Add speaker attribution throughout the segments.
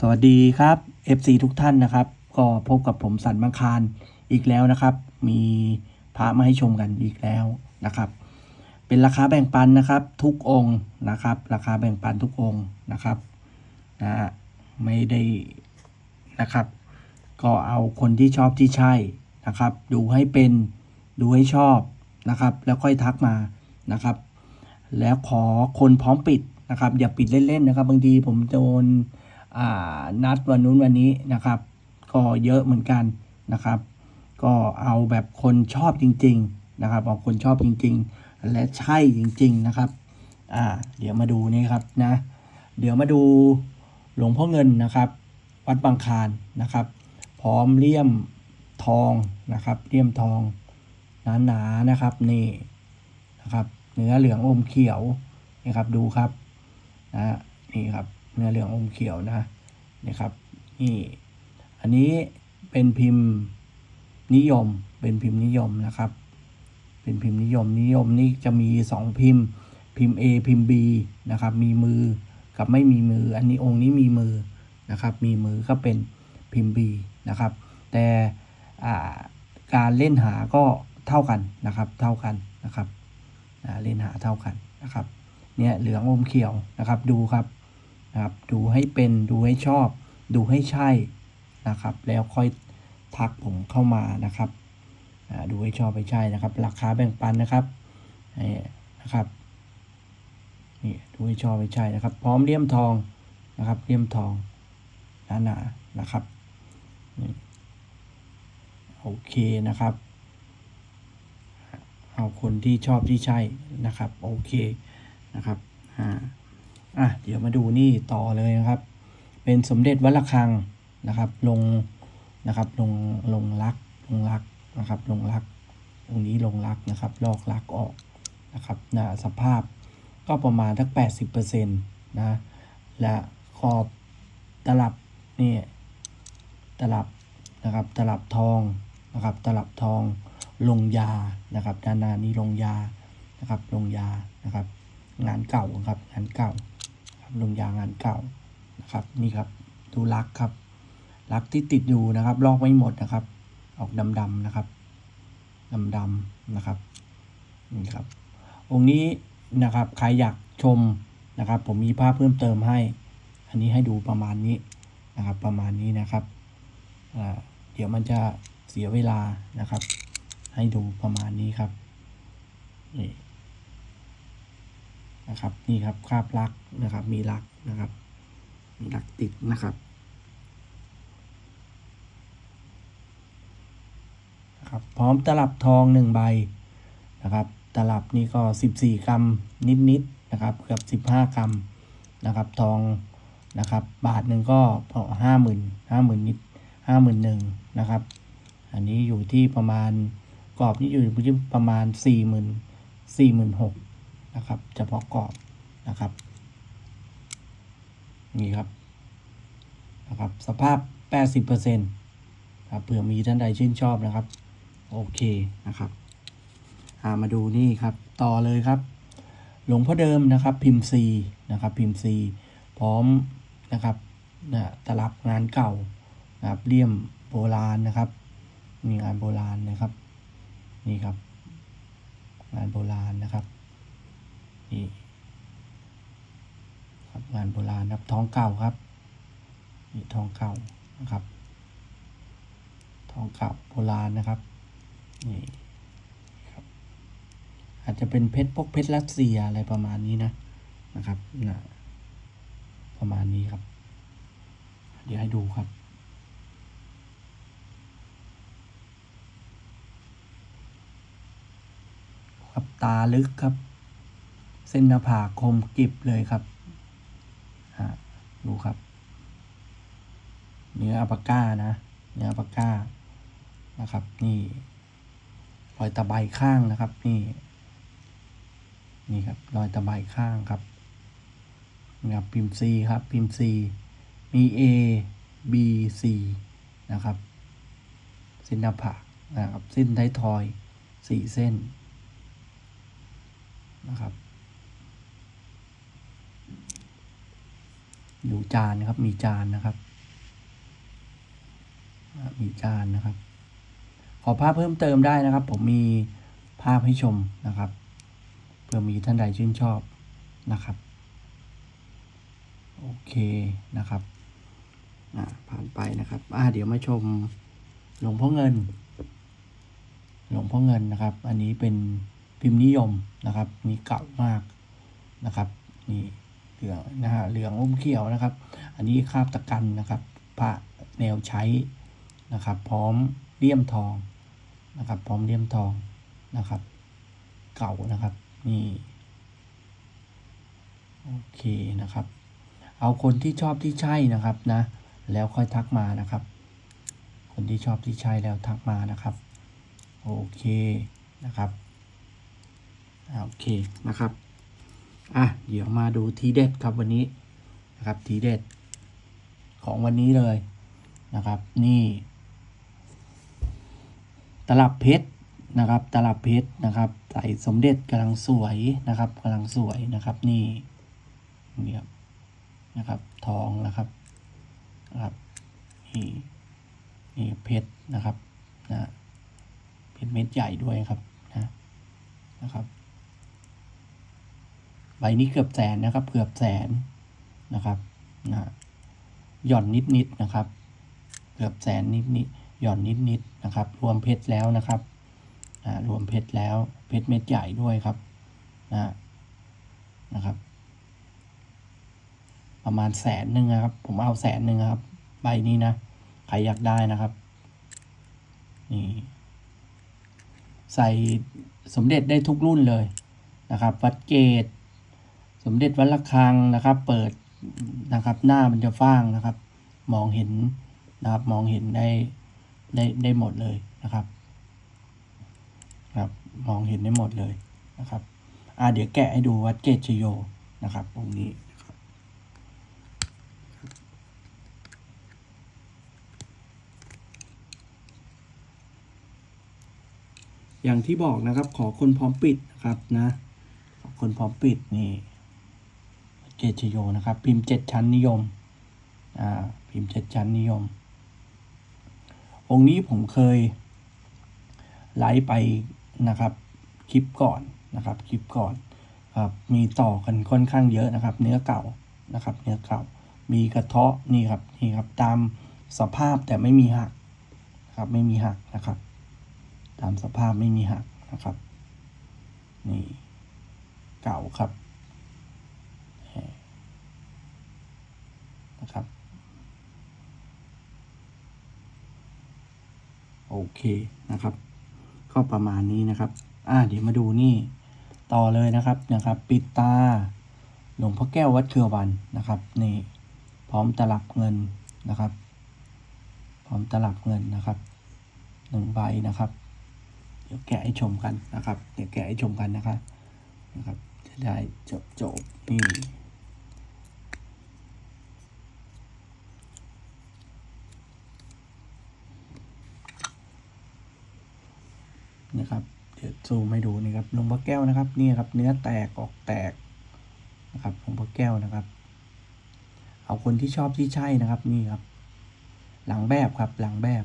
Speaker 1: สวัสดีครับ FC ทุกท่านนะครับ ก็พบกับผมสันมังคารอีกแล้วนะครับ มีพระมาให้ชมกันอีกแล้วนะครับ เป็นราคาแบ่งปันนะครับ ทุกองค์นะครับ ราคาแบ่งปันทุกองค์นะครับนะฮะไม่ได้นะครับ ก็เอาคนที่ชอบที่ใช่นะครับ ดูให้เป็นดูให้ชอบนะครับ แล้วค่อยทักมานะครับ แล้วขอคนพร้อมปิดนะครับ อย่าปิดเล่นๆนะครับ บางทีผมโดน นัดวันนู้นวันนี้นะครับ ก็เยอะเหมือนกันนะครับ ก็เอาแบบคนชอบจริง ๆนะครับเอาคนชอบจริง ๆ และใช่จริง ๆนะครับอ่าเดี๋ยวมาดูนี่ครับนะ เดี๋ยวมาดูหลวงพ่อเงินนะครับ วัดบางคารนะครับ พร้อมเลี่ยมทองนะครับเลี่ยมทองหนาๆนะครับนี่นะครับ เนื้อเหลืองอมเขียวนี่ครับดูครับนะนี่ครับ เนื้อเหลืองอมเขียวนะนี่ครับนี่อันนี้เป็นพิมพ์นิยมเป็นพิมพ์นิยมนะครับ เป็นพิมพ์นิยมนิยมนี่จะมีสองพิมพ์ พิมพ์ A พิมพ์ B นะครับ มีมือกับไม่มีมือ อันนี้องค์นี้มีมือนะครับ มีมือก็เป็นพิมพ์ B นะครับ แต่การเล่นหาก็เท่ากันนะครับ เท่ากันนะครับเล่นหาเท่ากันนะครับ เนี่ยเหลืองอมเขียวนะครับ ดูครับ นะครับ ดูให้เป็นดูให้ชอบ ดูให้ใช่นะครับ แล้วค่อยทักผมเข้ามานะครับดูให้ชอบให้ใช่นะครับ ราคาแบ่งปันนะครับนี่นะครับนี่ดูให้ชอบให้ใช่นะครับ พร้อมเลี่ยมทองนะครับเลี่ยมทองหนาๆนะครับโอเคนะครับ เอาคนที่ชอบที่ใช่นะครับ โอเคนะครับอ่า อะเดี๋ยวมาดูนี่ต่อเลยนะครับ เป็นสมเด็จวัดระฆังนะครับ ลงนะครับลงลงรักลงรักนะครับ ลงรักตรงนี้ลงรักนะครับ ลอกรักออกนะครับนะสภาพก็ประมาณทักแปดสิบเปอร์เซ็นต์นะและขอบตลับนี่ตลับนะครับตลับทองนะครับตลับทองลงยานะครับด้านหน้านี้ลงยานะครับลงยานะครับ งานเก่าครับงานเก่า ลงยางานเก่านะครับนี่ครับดูลักครับลักที่ติดอยู่นะครับลอกไม่หมดนะครับ ออกดำๆนะครับดำๆนะครับนี่ครับ องค์นี้นะครับใครอยากชมนะครับ ผมมีภาพเพิ่มเติมให้ อันนี้ให้ดูประมาณนี้นะครับ ประมาณนี้นะครับเดี๋ยวมันจะเสียเวลานะครับ ให้ดูประมาณนี้ครับนี่ นะครับนี่ครับคราบลักนะครับ มีลักนะครับ มีลักติดนะครับนะครับ พร้อมตลับทองหนึ่งใบนะครับ ตลับนี่ก็14กรัมนิดๆนะครับเกือบ15กรัมนะครับทองนะครับ บาทหนึ่งก็พอห้าหมื่นห้าหมื่นนิดห้าหมื่นหนึ่งนะครับ อันนี้อยู่ที่ประมาณกรอบนี่อยู่ที่ประมาณสี่หมื่นสี่หมื่นหก นะครับเฉพาะกรอบนะครับนี่ครับนะครับสภาพ 80%ครับเผื่อมีท่านใดชื่นชอบนะครับ โอเคนะครับามาดูนี่ครับต่อเลยครับ หลวงพ่อเดิมนะครับพิมพ์ซีนะครับพิมพ์ซีพร้อมนะครับนะตลับงานเก่านะครับเลี่ยมโบราณนะครับ มีงานโบราณนะครับนี่ครับ งานโบราณนะครับ นี่ครับงานโบราณครับท้องเก่าครับนี่ทองเก่านะครับท้องเก่าโบราณนะครับนี่ครับ อาจจะเป็นเพชรพวกเพชรรัสเซียอะไรประมาณนี้นะนะครับนะประมาณนี้ครับ เดี๋ยวให้ดูครับครับตาลึกครับ เส้นหน้าผากคมกริบเลยครับดูครับ เนื้ออัปก้านะ เนื้ออัปก้านะครับ นี่รอยตะไบข้างนะครับ นี่ นี่ครับรอยตะไบข้างครับนี่ครับพิมพ์ C ครับพิมพ์ C มี A B C นะครับเส้นหน้าผากนะครับเส้นท้ายทอยสี่เส้นนะครับ ดูจานนะครับ มีจานนะครับ มีจานนะครับ ขอภาพเพิ่มเติมได้นะครับ ผมมีภาพให้ชมนะครับ เพื่อมีท่านใดชื่นชอบนะครับ โอเคนะครับอ่าผ่านไปนะครับอ่าเดี๋ยวมาชมหลวงพ่อเงิน หลวงพ่อเงินนะครับ อันนี้เป็นพิมพ์นิยมนะครับ นี่เก่ามากนะครับ นี่ เหลืองนะฮะเหลืองอมเขียวนะครับ อันนี้คาบตะกันนะครับพระแนวใช้นะครับ พร้อมเลี่ยมทองนะครับ พร้อมเลี่ยมทองนะครับ เก่านะครับนี่โอเคนะครับ เอาคนที่ชอบที่ใช่นะครับนะ แล้วค่อยทักมานะครับ คนที่ชอบที่ใช่แล้วทักมานะครับ โอเคนะครับโอเคนะครับ อะเดี๋ยวมาดูทีเด็ดครับวันนี้นะครับทีเด็ด ของวันนี้เลยนะครับ นี่ ตลับเพชรนะครับ ตลับเพชรนะครับ ใส่สมเด็จกำลังสวยนะครับกำลังสวยนะครับนี่นี่ครับนะครับ ทองนะครับนะครับนี่นี่เพชรนะครับนะเพชรเม็ดใหญ่ด้วยครับนะนะครับ ใบนี้เกือบแสนนะครับ เกือบแสนนะครับนะหย่อนนิดๆนนะครับ เกือบแสนนิดนิดหย่อนนิดนิดๆนะครับ รวมเพชรแล้วนะครับรวมเพชรแล้วเพชรเม็ดใหญ่ด้วยครับนะนะครับ ประมาณแสนหนึ่งนะครับ ผมเอาแสนหนึ่งครับ ใบนี้นะใครอยากได้นะครับนี่ใส่สมเด็จได้ทุกรุ่นเลยนะครับ วัดเกต สมเด็จวัดระฆังนะครับ เปิดนะครับหน้ามันจะฟ้างนะครับ มองเห็นนะครับมองเห็นได้ได้ได้หมดเลยนะครับครับ มองเห็นได้หมดเลยนะครับอ่าเดี๋ยวแกะให้ดูวัดเกตชโยนะครับองค์นี้อย่างที่บอกนะครับขอคนพร้อมปิดนะครับนะ ขอคนพร้อมปิดนี่ เกตชโยนะครับ พิมพ์เจ็ดชั้นนิยมอ่าพิมพ์เจ็ดชั้นนิยม องค์นี้ผมเคยไลฟ์ไปนะครับคลิปก่อนนะครับคลิปก่อนครับมีต่อกันค่อนข้างเยอะนะครับ เนื้อเก่านะครับ เนื้อเก่า มีกระเทาะนี่ครับนี่ครับตามสภาพแต่ไม่มีหักนะครับไม่มีหักนะครับ ตามสภาพไม่มีหักนะครับนี่เก่าครับ นะครับ โอเคนะครับ ก็ประมาณนี้นะครับ อ่าเดี๋ยวมาดูนี่ต่อเลยนะครับนะครับ ปิดตาหลวงพ่อแก้ววัดเครือวันนะครับนี่พร้อมตลับเงินนะครับ พร้อมตลับเงินนะครับหนึ่งใบนะครับ เดี๋ยวแกะให้ชมกันนะครับ เดี๋ยวแกะให้ชมกันนะครับนะครับ จะได้จบจบนี่ นะครับเดี๋ยวซูมให้ดูนี่ครับหลวงพ่อแก้วนะครับนี่ครับ เนื้อแตกออกแตกนะครับหลวงพ่อแก้วนะครับ เอาคนที่ชอบที่ใช่นะครับ นี่ครับ หลังแบบครับ หลังแบบ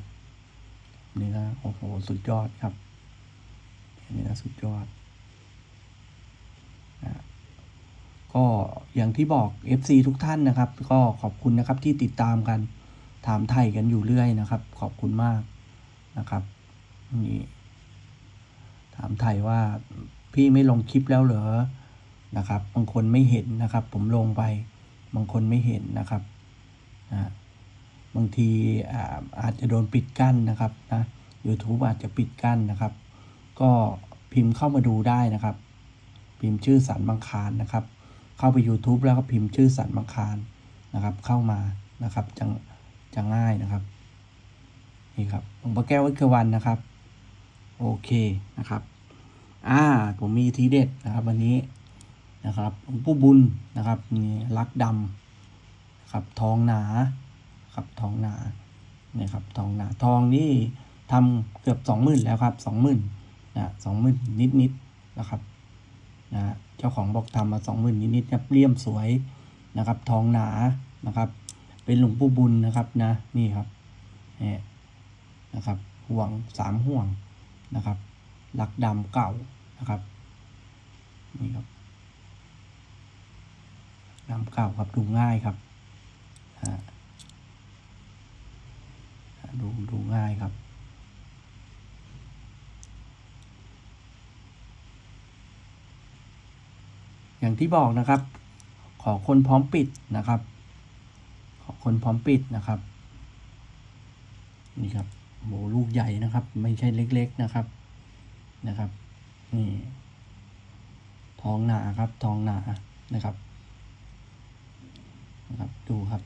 Speaker 1: เนื้อโอ้โหสุดยอดครับนี่นะสุดยอดนะก็อย่างที่บอก FC ทุกท่านนะครับ ก็ขอบคุณนะครับที่ติดตามกันถามไทยกันอยู่เรื่อยนะครับ ขอบคุณมากนะครับนี่ามไทยว่าพี่ไม่ลงคลิปแล้วเหรอนะครับ บางคนไม่เห็นนะครับ ผมลงไป บางคนไม่เห็นนะครับนะบางทีอาอาจจะโดนปิดกั้นนะครับนะ YouTube อาจจะปิดกั้นนะครับ ก็พิมพ์เข้ามาดูได้นะครับ พิมพ์ชื่อสันบางคารนะครับ เข้าไป YouTube แล้วก็พิมพ์ชื่อสันบางคารนะครับ เข้ามานะครับจะจะง่ายนะครับนี่ครับหลวงพ่อแก้ววัดเครือวันนะครับ โอเคนะครับ อ่า ผมมีทีเด็ดนะครับ วันนี้นะครับหลวงปู่บุญนะครับนี่ลักดำครับทองหนาครับทองหนาเนี่ยครับทองหนาทองนี่ทำเกือบสองหมื่นแล้วครับสองหมื่นนะสองหมื่นนิดนิดๆนะครับนะเจ้าของบอกทำมาสองหมื่นนิดนิดๆครับเลี่ยมสวยนะครับ ทองหนานะครับ เป็นหลวงปู่บุญนะครับนะนี่ครับเนี่ยนะครับห่วงสามห่วงนะครับ หลักดำเก่านะครับนี่ครับดำเก่าครับดูง่ายครับดูดูง่ายครับอย่างที่บอกนะครับ ขอคนพร้อมปิดนะครับ ขอคนพร้อมปิดนะครับ นี่ครับโหลูกใหญ่นะครับ ไม่ใช่เล็ก ๆ นะครับ นะครับ นี่ทองหนาครับทองหนานะครับนะครับ ดูครับ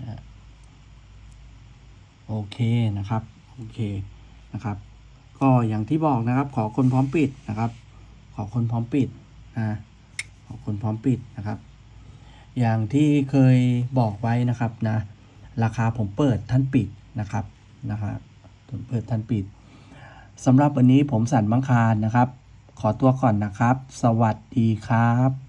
Speaker 1: นะโอเคนะครับ โอเคนะครับ ก็อย่างที่บอกนะครับ ขอคนพร้อมปิดนะครับ ขอคนพร้อมปิดนะขอคนพร้อมปิดนะครับ อย่างที่เคยบอกไว้นะครับนะ ราคาผมเปิดท่านปิดนะครับนะครับผมเปิดท่านปิด สำหรับวันนี้ผมสันมังคารนะครับ ขอตัวก่อนนะครับ สวัสดีครับ